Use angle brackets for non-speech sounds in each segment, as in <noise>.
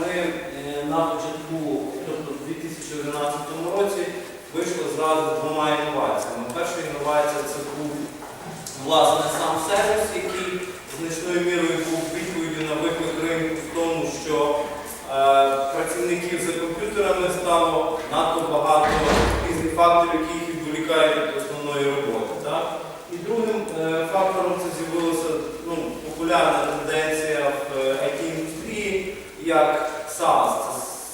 ми е, на початку, тобто в 2011 році, вийшли зразу двома інноваціями. Перша інновація це був власне сам сервіс, який значною мірою був відповіддю на виклик ринку в тому, що е, працівників за комп'ютерами стало надто багато різних факторів, які їх відволікають від основної роботи. Так? І другим е, фактором це з'явилася ну, популярна тенденція в е, IT-індустрії як SaaS,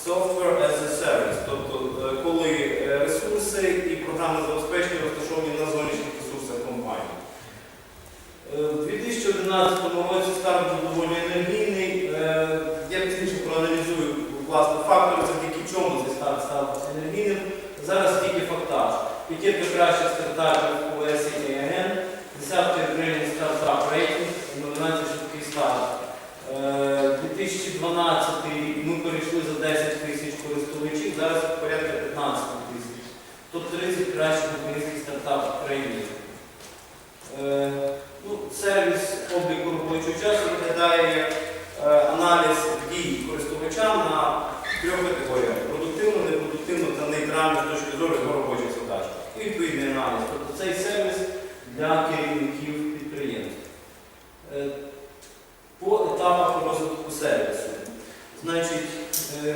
це Software as a Service, тобто е, коли е, ресурси і програмне забезпечення розташовані на зовнішніх ресурсах компанії. Е, У 2011 році старт був доволі енергійний. Е, Я пізніше проаналізую власне фактори, завдяки чому цей старт став енергійним. Зараз тільки фактаж. П'ятірка кращих стартапів у версії ANN, десятка Ukrainian Startup Rating, номінація швидкий старт. Е, 2012 рік ми перейшли за 10 тисяч користувачів, зараз порядка 15 тисяч. Тобто 30 кращих українських стартапів в країні. Е, ну, сервіс обліку робочого часу виглядає як е, аналіз дій користувача на трьох категоріях продуктивно, непродуктивно та нейтрально з точки зору його робочих задач. І відповідний аналіз. Тобто цей сервіс для керівників підприємств. Е, По етапах розвитку сервісу. Значить, е,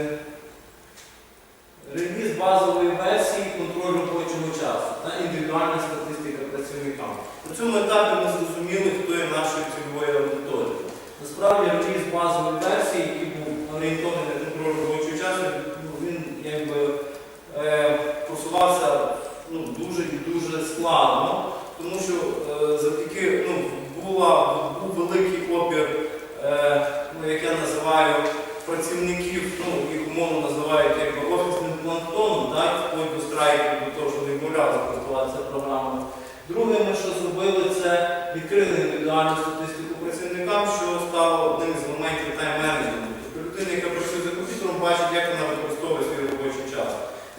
реліз базової версії контроль робочого часу та індивідуальна статистика працівникам. На цьому етапі ми зрозуміли, хто є нашою цільовою аудиторією. Насправді реліз базової версії, який був орієнтований на контроль робочого часу, ну, він якби е, просувався ну, дуже і дуже складно, тому що е, завдяки ну, була, був великий опір, е, ну, як я називаю, працівників, ну, їх умовно називають якби офісним планктоном, так, вплоть до страйку, до того, що не відмовлялися користуватися програмою. Друге, ми що зробили, це відкрили індивідуальну статистику працівникам, що стало одним з моментів тайм-менеджменту. Тобто людина, яка працює за комп'ютером, бачить, як вона використовує свій робочий час.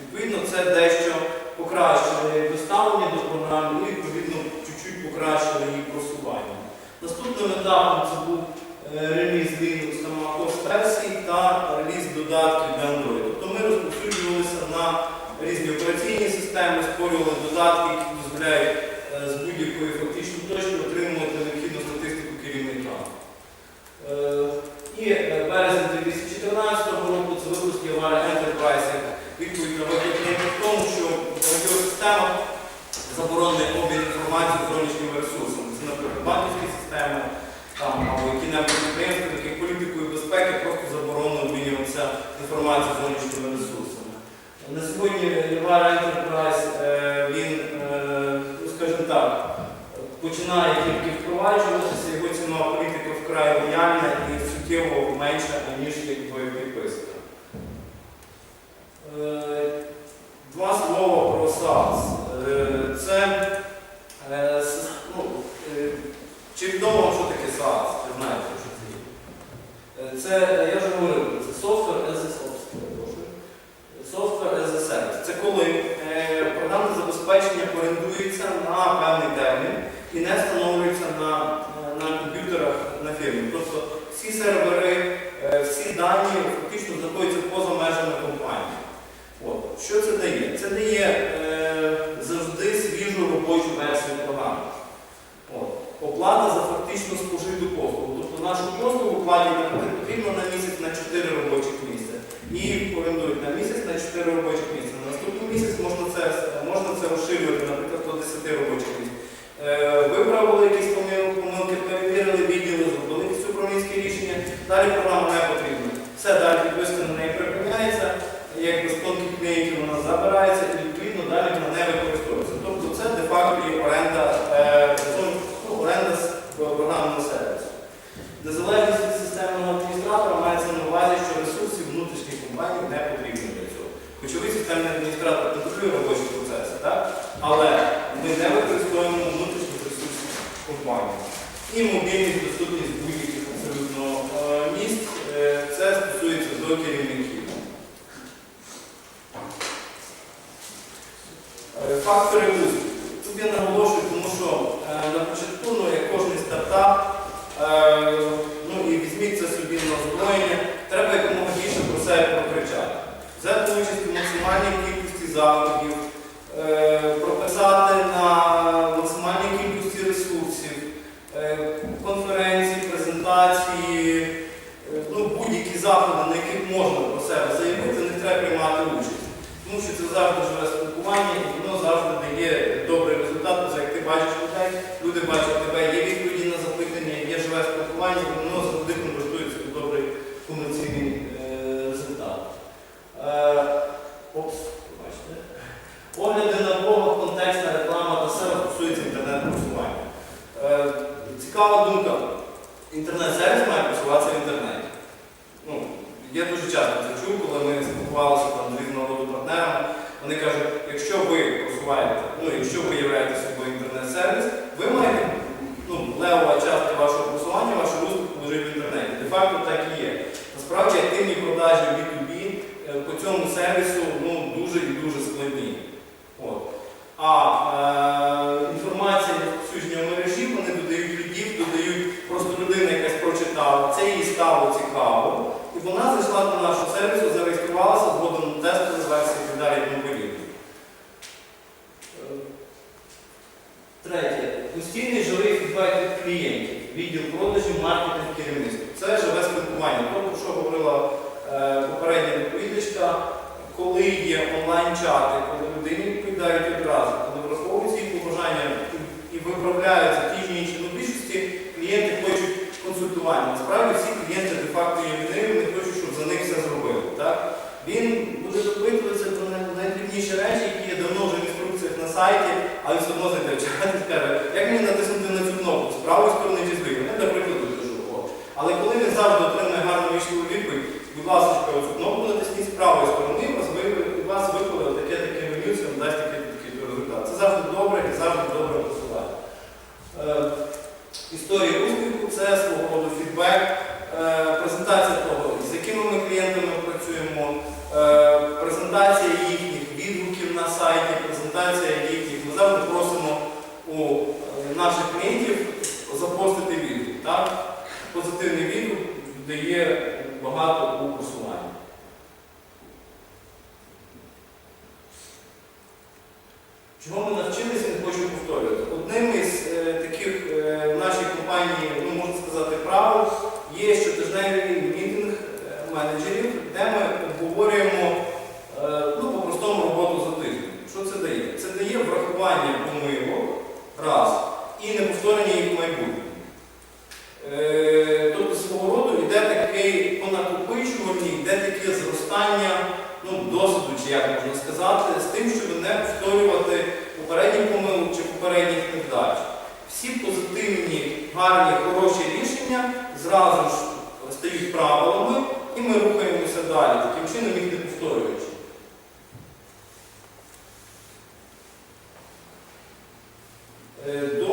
Відповідно, це дещо покращило її доставлення до програми і, відповідно, чуть-чуть покращило її просування. Наступним етапом це був е, реліз Linux та MacOS версій та реліз додатків для Android. Тобто ми розповсюджувалися на різні операційні системи, створювали додатки, які дозволяють е, з будь-якої фактично точки отримувати необхідну статистику керівника. Е, І березень 2014 року це випуск Явара Enterprise як відповідь на виклик ринку в тому, що в радіосистемах заборонений обмін інформацією з зовнішніми ресурсами. Це, наприклад, банківські системи там, або які-небудь підприємства, такі політикою безпеки просто заборонено інформацією з зовнішніми ресурсами. На сьогодні Явара Enterprise, е, він, е, ну, скажімо так, починає тільки впроваджуватися, його цінова політика вкрай лояльна і суттєво менша, ніж якби підписка. Е, Два слова про. Е, Це ну, чи відомо що таке SaaS? Чи знаєте, що це є? Це, я вже говорив, це Software забезпечення орендується на певний термін і не встановлюється на, е, на комп'ютерах на фірмі. Тобто всі сервери, е, всі дані фактично знаходяться поза межами компанії. От. Що це дає? Це дає е, завжди свіжу робочу версію програми. От. Оплата за фактично спожиту послугу. Тобто нашу послугу платять потрібно на місяць на 4 робочих місця. І орендують на місяць на 4 робочих місця. На наступний місяць можна це Е, виправили якісь помилки, перевірили відділи, зробили якісь управлінські рішення, далі програма не потрібна. Все далі підписка на неї припиняється, як без безпонки книги вона забирається і відповідно далі вона не використовується. Тобто це де-факто є оренда е, ну, оренда з програмного сервісу. Незалежність від системного адміністратора мається на увазі, що ресурсів внутрішніх компаній не потрібні для цього. Ключовий системний адміністратор контролює робочі процеси, так? але imundez коли є онлайн-чати, коли людині відповідають одразу, коли враховуються їх побажання і виправляються ті ж інші більшості, клієнти хочуть консультування. Насправді всі клієнти де-факто є виною, вони хочуть, щоб за них все зробили. Так? Він буде допитуватися про найдрібніші речі, які є давно вже в інструкціях на сайті, але все одно зайде в чат <laughs> каже, як мені натиснути? де є Е, до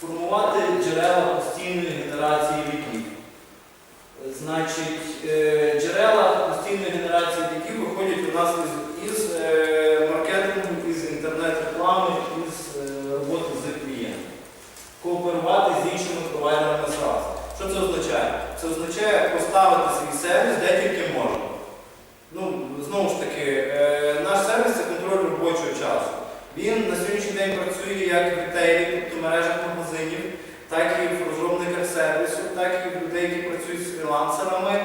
формувати джерела постійної генерації віків. Значить, е, джерела постійної генерації віків виходять у нас із, із е, маркетингу, із інтернет-реклами, із е, роботи з клієнтом. Кооперувати з іншими провайдерами зразу. Що це означає? Це означає поставити свій сервіс де тільки можна. Ну, Знову ж таки, наш сервіс це контроль робочого часу. Він на сьогоднішній день працює як в тобто мережа. фрілансерами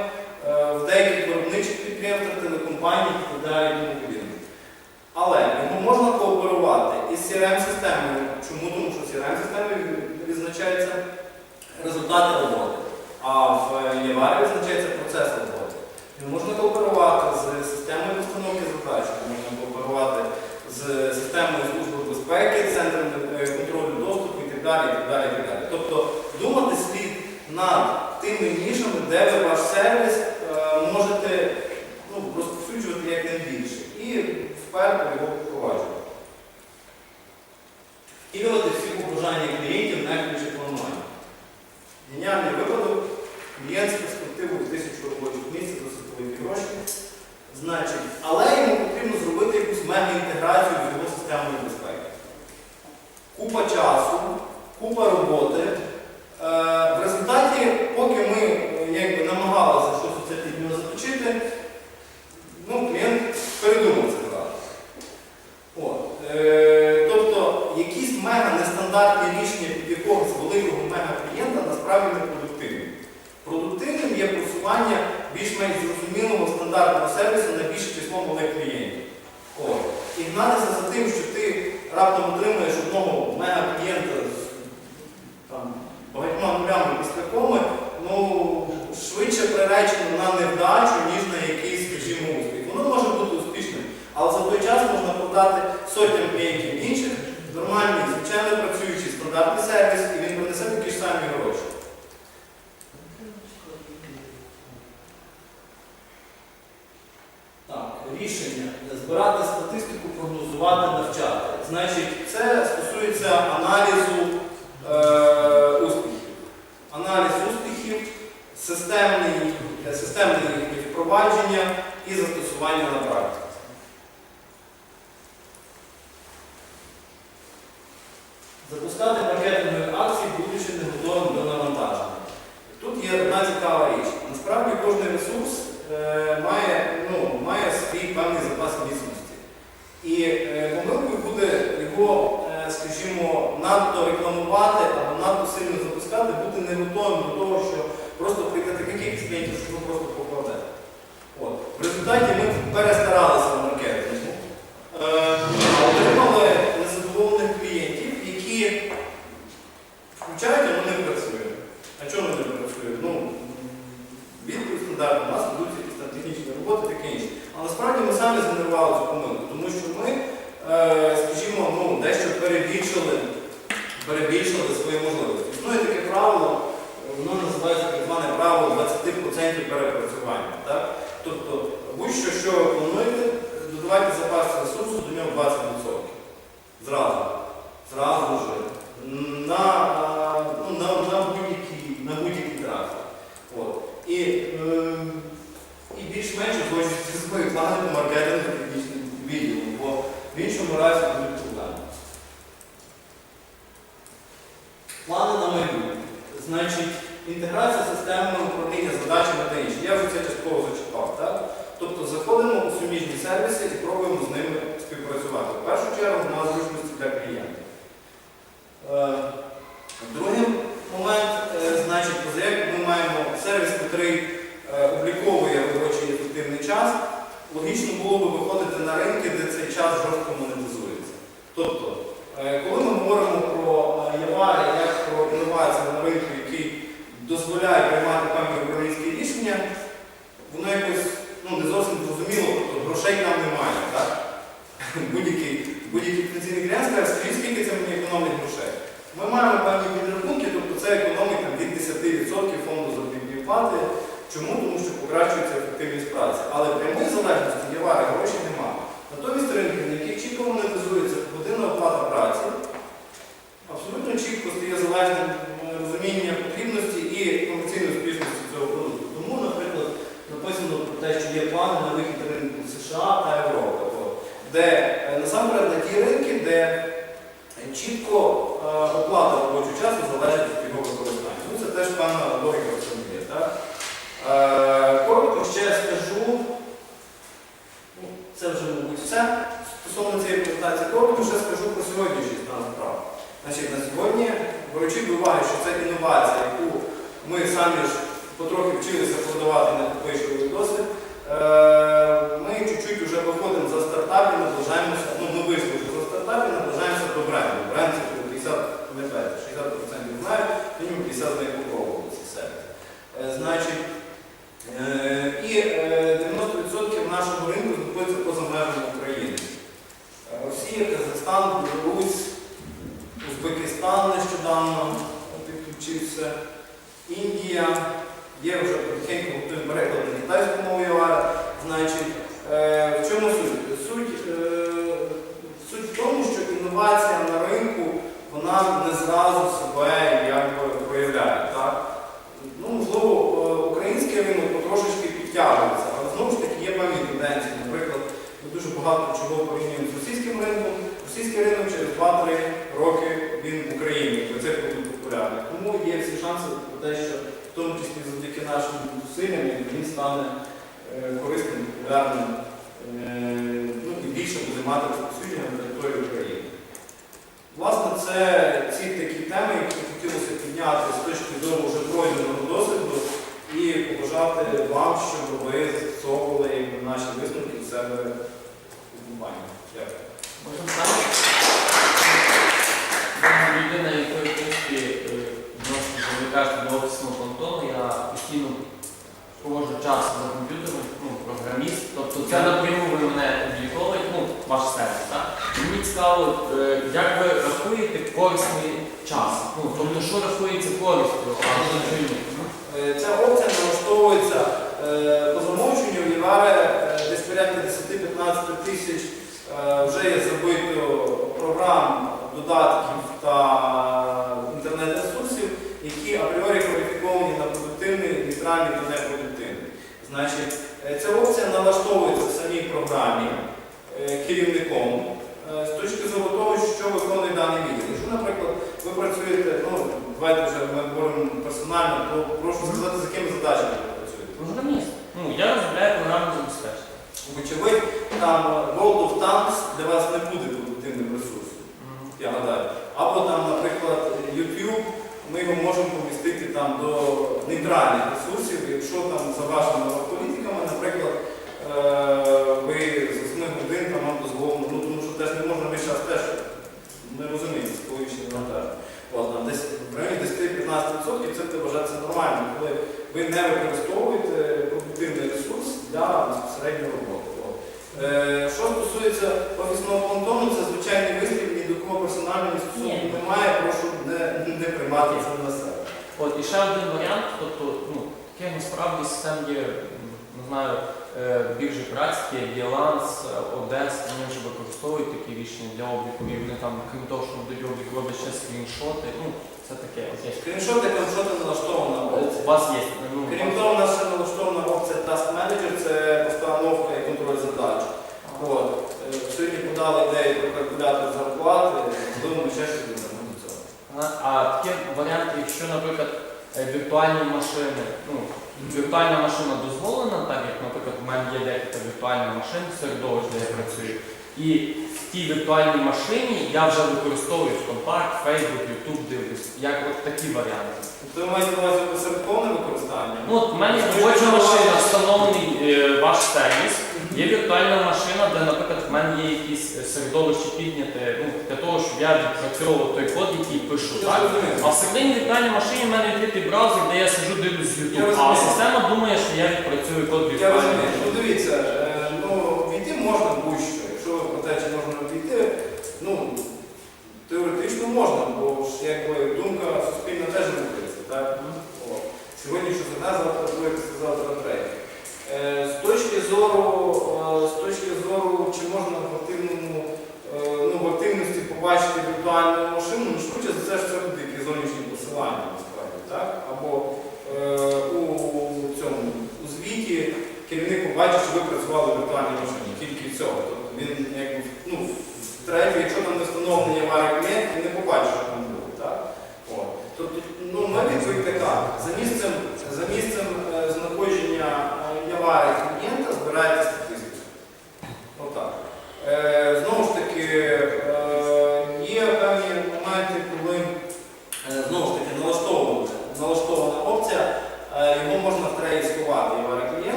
е, в деяких виробничих підприємствах, телекомпаніях і так далі. Але його можна кооперувати із CRM-системою. Чому? Тому що CRM-системою відзначаються результати роботи, а в EVAR відзначається процес роботи. Його можна кооперувати з системою постановки задачі. Більш-менш зрозумілого стандартного сервісу на більше число малих клієнтів. От. І гнатися за тим, що ти раптом отримуєш одного мега-клієнта з там, багатьма нулями після ну, швидше приречено на невдачу, ніж на якийсь, скажімо, успіх. Воно може бути успішним, але за той час можна продати сотням клієнтів інших, нормальний, звичайно працюючий стандартний сервіс, і він принесе такі ж самі гроші. Так, рішення збирати статистику, прогнозувати, навчати. Значить, це стосується аналізу е, успіхів. Аналіз успіхів, системне їхнє впровадження і застосування на практиці. Запускати маркетингові акції, будучи не готовим до навантаження. Тут є одна цікава річ. Насправді кожен ресурс е, має, ну, має свій певний запас міцності. І е, помилкою буде його, е, скажімо, надто або надто сильно запускати, бути не готовим до того, що просто прийде така кількість клієнтів, що ви просто. От. В результаті ми перестаралися в маркетингу, е, а отримали незадоволених клієнтів, які включають, а вони не працюють. А чому вони не працюють? Ну, відповідь стандартна, у нас ведуть якісь там технічні роботи, таке інше. Але насправді ми самі згенерували цю помилку, тому що ми, е, скажімо, ну, дещо перебільшили, перебільшили свої можливості. Існує таке правило, воно називається так зване правило 20% перепрацювання. Так? Тобто, будь-що, що ви плануєте, додавайте запас ресурсу до нього 20%. Зразу. Зразу ж. На, ну, на, на будь-який на будь-який. От. І, е, і більш-менш з свої плани по маркетингу технічним відділом, бо в іншому разі будуть проблеми. Плани на майбутнє. Значить, інтеграція системи управління задачами та інше. Я вже це частково зачіпав. Так? Тобто заходимо у суміжні сервіси і пробуємо з ними співпрацювати. В першу чергу на зручності для клієнта. Е, Другий момент, е, значить, позаяк ми маємо сервіс, який е, обліковує робочий ефективний час. Логічно було би виходити на ринки, де цей час жорстко монетизується. Тобто, коли ми говоримо про Явари як про інновацію на ринку, який дозволяє приймати певні управлінські рішення, воно якось ну, не зовсім зрозуміло, тобто грошей там немає. Будь-який будь-який потенційний клієнт скаже, скільки це мені економить грошей. Ми маємо певні підрахунки, тобто це економіка від 10% фонду заробітної плати. Чому? Тому що покращується ефективність праці. Але прямої залежності є вари, гроші немає. Натомість ринки, на яких чітко монетизується годинна оплата праці, абсолютно чітко стає залежним е, розуміння потрібності і комерційної успішності цього продукту. Тому, наприклад, написано про те, що є плани на вихід на ринку США та Європи, От. де е, насамперед на ті ринки, де чітко е, оплата робочого часу залежить від його використання. Ну, це теж певна логіка в цьому є. Так? Е, Коротко ще скажу, ну, це вже мабуть все. Стосовно цієї презентації коротко ще скажу про сьогоднішній стан справ. Значить, на сьогодні, беручи до уваги, що це інновація, яку ми самі ж потрохи вчилися продавати на підвищувальний досвід, е, ми чуть-чуть вже виходимо за стартапів, наближаємося, ну ми вийшли за стартапів, наближаємося до бренду. Бренд це 50, пам'ятаєте, 60% знають, мінімум 50 з них попробували ці сервіси. Е, Значить, е, і е, 90% нашого ринку знаходиться поза межами України. Росія, Казахстан, Білорусь, Узбекистан нещодавно підключився, Індія, є вже потихеньку готовий переклад на китайську мову ЮАР. Значить, е, в чому суть? Суть, е, суть в тому, що інновація на ринку вона не зразу себе якби проявляє. Так? Ну, можливо, е, український ринок потрошечки підтягується, але знову ж таки є певні тенденції. Наприклад, ми дуже багато чого порівнюємо з російським ринком. Російський ринок через 2-3 роки він в Україні, це буде популярний. Тому є всі шанси про те, що в тому числі завдяки нашим зусиллям, він стане е, корисним, популярним е, ну, і більше буде мати розповсюдження на території України. Власне, це ці такі теми, які хотілося підняти з точки зору вже пройденого досвіду і побажати вам, щоб ви застосовували наші висновки у себе у компанії. Дякую. Можна? Людина, якої в принципі е, відносно, що ви кажете, до офісного планктону, я постійно проводжу час за комп'ютером, ну, програміст. Тобто це напряму ви мене обліковуєте, ну, ваш сервіс, так? Мені цікаво, е, як ви рахуєте корисний час? Ну, тобто, що рахується користю, а що ні? Е, Ця опція налаштовується е, по замовченню в Єваре десь порядка 10-15 тисяч вже є забито програм, додатків та інтернет-ресурсів, які апріорі кваліфіковані на продуктивний, нейтральний та непродуктивний. Значить, е, ця опція налаштовується в самій програмі е, керівником е, з точки зору того, що виконує даний відділ. Якщо, наприклад, ви працюєте, ну, давайте вже ми говоримо персонально, то прошу сказати, з якими задачами ви працюєте. Програміст. Ну, я розробляю програмне забезпечення. Вочевидь, там World of Tanks для вас не буде продуктивним ресурсом, я гадаю. Або там, наприклад, YouTube, ми його можемо помістити там до нейтральних ресурсів, якщо там за вашими політиками, наприклад, е, ви за 7 годин там вам дозволено, ну тому що теж не можна весь час теж не розумієте, психологічний навантаження. От, там десь в районі 10-15% це буде вважатися нормальним, коли ви не використовуєте продуктивний ресурс для безпосередньої роботи. От. Е, що стосується офісного планктону, це звичайний вислів, ні до кого персонального стосунку немає, прошу не, не приймати це на себе. От і ще один варіант, тобто, ну, таких насправді систем є, не знаю, е, біржі працькі, Діаланс, Одес, вони вже використовують такі рішення для обліку, і вони там, крім того, що дають облік, роблять ще скріншоти. Ну, це таке. Скріншоти, коншоти налаштована У вас є. Ну, Крім того, у нас ще налаштована опція Task Manager, це постановка і контроль задач. От. Сьогодні подали ідею про калькулятор зарплати, думаю, ще щось додамо до цього. А, такі варіанти, якщо, наприклад, е, віртуальні машини, ну, віртуальна машина дозволена, так як, наприклад, в мене є декілька віртуальних машин, середовищ, де я працюю. І в тій віртуальній машині я вже використовую контакт, Facebook, YouTube дивлюсь, як от такі варіанти. Тобто ви маєте на увазі посередковане використання? Ну, от в мене робоча машина, встановлений е, ваш сервіс. Є віртуальна машина, де, наприклад, в мене є якісь е, середовище підняте ну, для того, щоб я відпрацьовував той код, який пишу. Я Так? розумію. А всередині віртуальній машині в мене відкритий браузер, де я сиджу, дивлюсь YouTube. А система думає, що я відпрацюю код Я розумію. Ну дивіться, е, ну війти можна будь-що. Якщо про те, чи можна війти, ну теоретично можна, бо ж якби думка суспільна теж не так? Сьогодні щось одне, завтра друге, завтра третє. Е, З точки зору, е, з точки зору, чи можна в активному, е, ну, в активності побачити віртуальну машину, ну швидше за це ж це буде якісь зовнішні посилання насправді, так? Або е, у цьому у звіті керівник побачить, що ви працювали в віртуальній машині, тільки цього. Тобто він якби ну, в трейді, якщо там не встановлені варіант, він не побачить, що там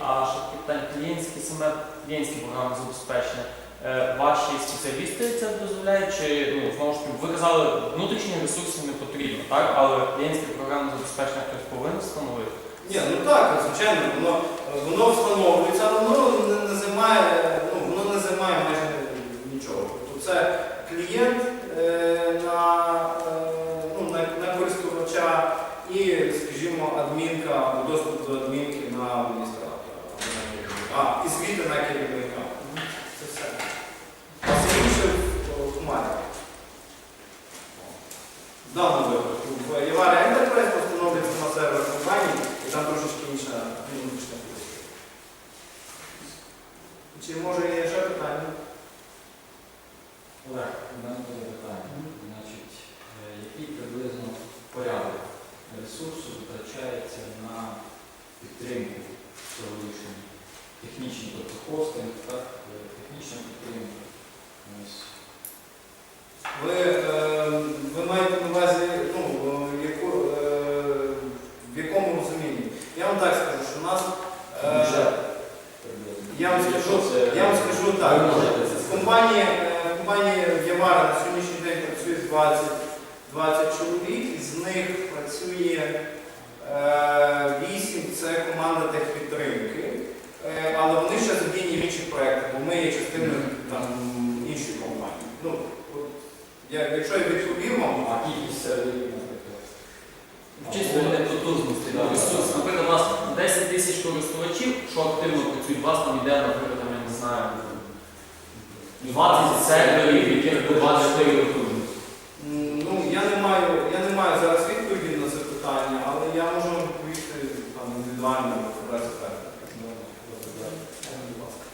а клієнтські саме клієнтські програмне забезпечення. Е, ваші спеціалісти це дозволяють, чи ну, знову ж таки, ви казали, внутрішні ресурси не потрібно, так? але клієнтське програмне забезпечення хтось повинен встановити? Ні, ну так, звичайно, воно воно встановлюється, але воно не займає ну, воно не займає майже нічого. Тобто Це клієнт е, на е, ну, на, на користувача і, скажімо, адмінка, доступ до адмінки. А, і звіти на керівника. Це все. А все інше в мене. Ну, в даному випадку. В Євара Enterprise встановлюється на сервер компанії і там трошечки інша ну, економічна політика. Чи може є ще питання? Олег, у мене буде питання. Значить, е, який приблизно порядок ресурсу витрачається на підтримку цього рішення? Технічний, тобто хостинг, так, е, технічна підтримка. Ви, е, ви маєте на увазі, ну, е, яку, е, в якому розумінні? Я вам так скажу, що у нас. Я вам скажу, я вам скажу так. В компанії, в компанії Явара на сьогоднішній день працює 20, 20 чоловік, із них працює е, 8 це команда техпідтримки. Е, але вони ще задіяні в інших проєктах, бо ми є частиною там, іншої компанії. Ну, от, я, якщо я відповім вам, А кількість наприклад. Чисто не потужності. ресурс. Наприклад, у вас 10 тисяч користувачів, що активно працюють, у вас там йде, наприклад, я не знаю, 20 серверів, яких до 24 потужності. м, ну, я не маю, я не маю зараз відповіді на це питання, але я можу вам відповісти там, індивідуально без питань. Будь ласка.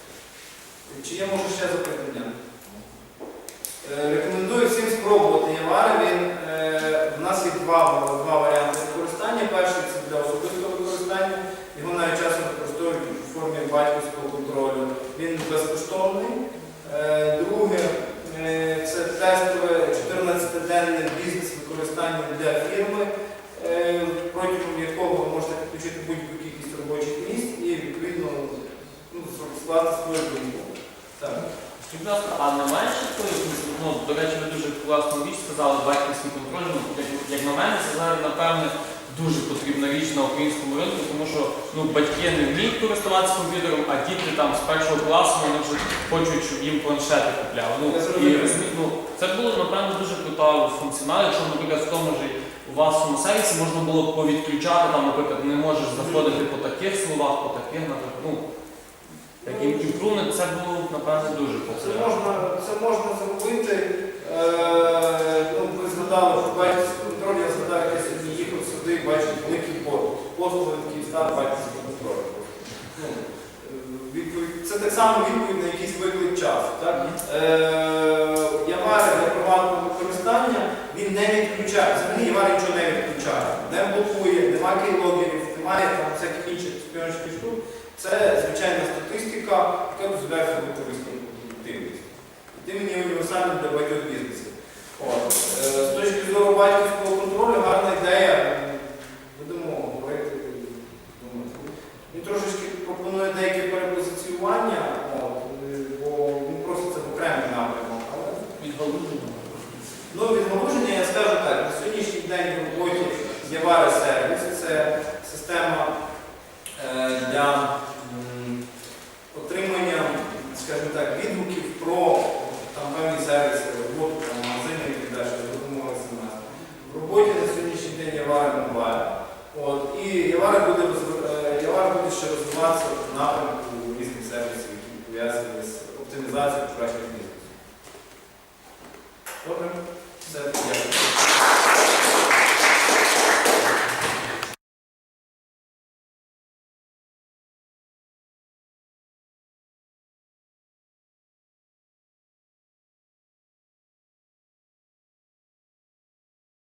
Чи я можу ще запитання? Е, Рекомендую всім спробувати Явари. Він, е, в нас є два, два варіанти використання. Перший це для особистого використання. Його навіть часом використовують у формі батьківського контролю. Він безкоштовний. Е, Друге е, це тестове 14-денне бізнес використання для фірми, е, протягом якого ви можете підключити будь-яку кількість робочих місць і відповідно ну, скласти свою думку. Так. Скажіть, будь ласка, а немає ще такої, ну, до речі, ви дуже класну річ сказали, батьківський контроль. Ну, як, як на мене, це зараз, напевне, дуже потрібна річ на українському ринку, тому що ну, батьки не вміють користуватися комп'ютером, а діти там з першого класу вони вже хочуть, щоб їм планшети купляли. Ну, і, ну, це було, напевно, дуже крута функціонал, якщо, наприклад, в тому ж у вас в цьому сервісі можна було б повідключати, там, наприклад, не можеш заходити по таких словах, по таких, наприклад. Ну, таким імпрувмент це було, напевно, дуже Це можна, це можна зробити. Е, ну, ви згадали про батьківський контроль, я згадав, як я сьогодні їхав сюди, бачив великий борг. Послуги Київстар батьківський контроль. Ну, е, відповідь- це так само відповідь на якийсь виклик часу. Так? Е, Явари для приватного використання він не відключає. Взагалі Явар нічого не відключає. Не блокує, немає кейлогерів, немає там всяких інших співочних штук. Це звичайна статистика, яка дозволяє висновку продуктивність. І тим є універсальним для багатьох бізнесів. Е, З точки зору батьківського контролю,